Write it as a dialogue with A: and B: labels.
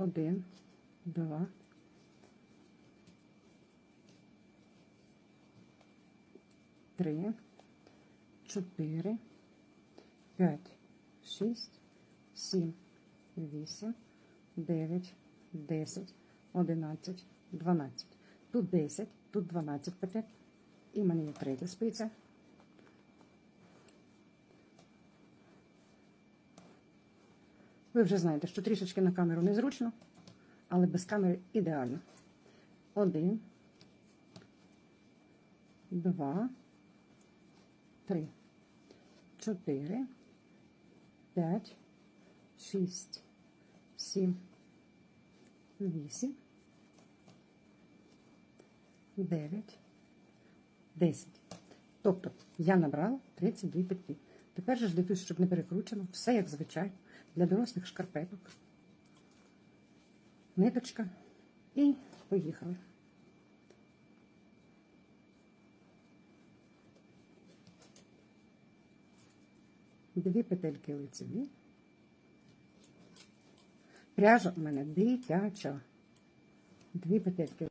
A: Один, два. Три, чотири, п'ять, шість, сім, вісім, дев'ять, десять, одинадцять, дванадцять. Тут десять, тут дванадцять петель. І в мене є третя спиця. Ви вже знаєте, що трішечки на камеру незручно, але без камери ідеально. Один, два, три, чотири, п'ять, шість, сім, вісім, дев'ять, десять. Тобто я набрала 32 петлі. Тепер же ж дивлюсь, щоб не перекручено. Все як звичайно. Для дорослих шкарпеток. Ниточка. І поїхали. Дві петельки лицеві. Пряжа у мене дитяча. Дві петельки